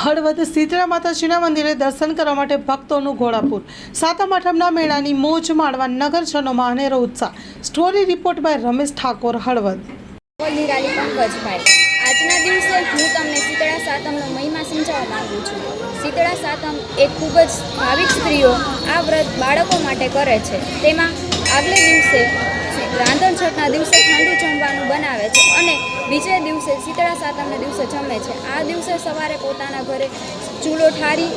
હળવદ શીતળા માતાજીના મંદિરે દર્શન કરવા માટે ભક્તોનું ઘોડાપુર. સાતમ આઠમના મેળાની મોજ માણવા નગરજનોમાં અનેરો ઉત્સાહ. Story report by Ramesh Thakor, Halvad. Nirali Pankajbhai આજના દિવસે હું તમને શીતળા સાતમનો મહિમા સમજાવવા માંગુ છું. શીતળા સાતમ એ ખૂબ જ ભાવિક સ્ત્રીઓ આ વ્રત બાળકો માટે કરે છે. તેમાં આગલે દિવસે રાંધણ છઠના દિવસે ઠંડુ જમવાનું બનાવે છે અને બીજે દિવસે શીતળા સાતમના દિવસે જમે છે. આ દિવસે સવારે પોતાના ઘરે ચૂલો ઠારી,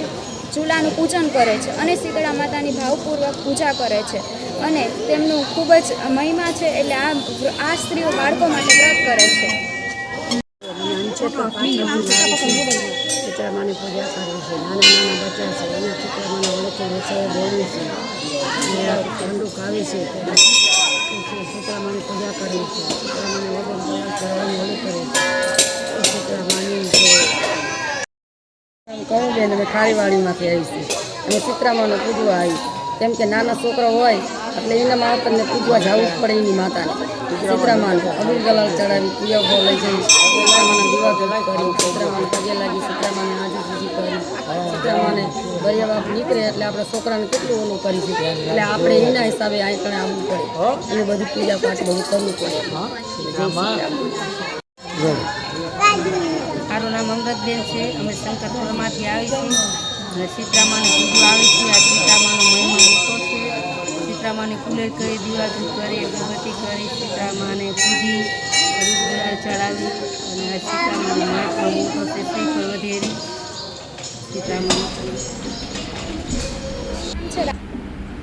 ચૂલાનું પૂજન કરે છે અને શીતળા માતાની ભાવપૂર્વક પૂજા કરે છે અને તેમનું ખૂબ જ મહિમા છે એટલે આ આ સ્ત્રીઓ બાળકો માટે વ્રત કરે છે. ચિત્રમાની પૂજા કરે છે. નાના નાના બચ્ચા છે. એના ચિત્રમાના વળકે રસોઈ બોલી છે. ઠંડુ ખાવી છે. ચિત્રમાની પૂજા કરે છે ચિત્રમાને વગર કરવાની વળી કરે છે. કહું બેન પૂજવા આવી કેમ કે નાના છોકરો હોય, એટલે એના માવતરને પૂજવા જવું જ પડે એની માતાને. ચિત્રામાને અબુલ ગલાલ ચડાવી પૂજા લઈ જઈ. ચિત્રામાના દીવા ભેગા કરી ચિત્રામાને પગે લાગી ચિત્રામાને આજુ પૂજી કરી. ચિત્રામાને દરિયા બાપ નીકળે એટલે આપણે છોકરાને કેટલું ઓલું કરી શકીએ? એટલે આપણે એના હિસાબે અહીં કણે આવવું પડે. અને બધું પૂજા પાઠ બધું કરવું પડે. મારું નામ અમૃતબેન છે. અમે શંકરપુરમાંથી આવી છીએ. અને સીતરામાની પૂજવા આવી છીએ. આ સીતામાનો મહિમા મોટો છે. સીતરામાની કુલે કરી દીવાજુ કરી, અગરબત્તી કરી સીતરામાને પૂજી ચડાવી અને સીતામાનો મહાત્મા મોટો છે શ્રીફળ વધેરી સીતામાનું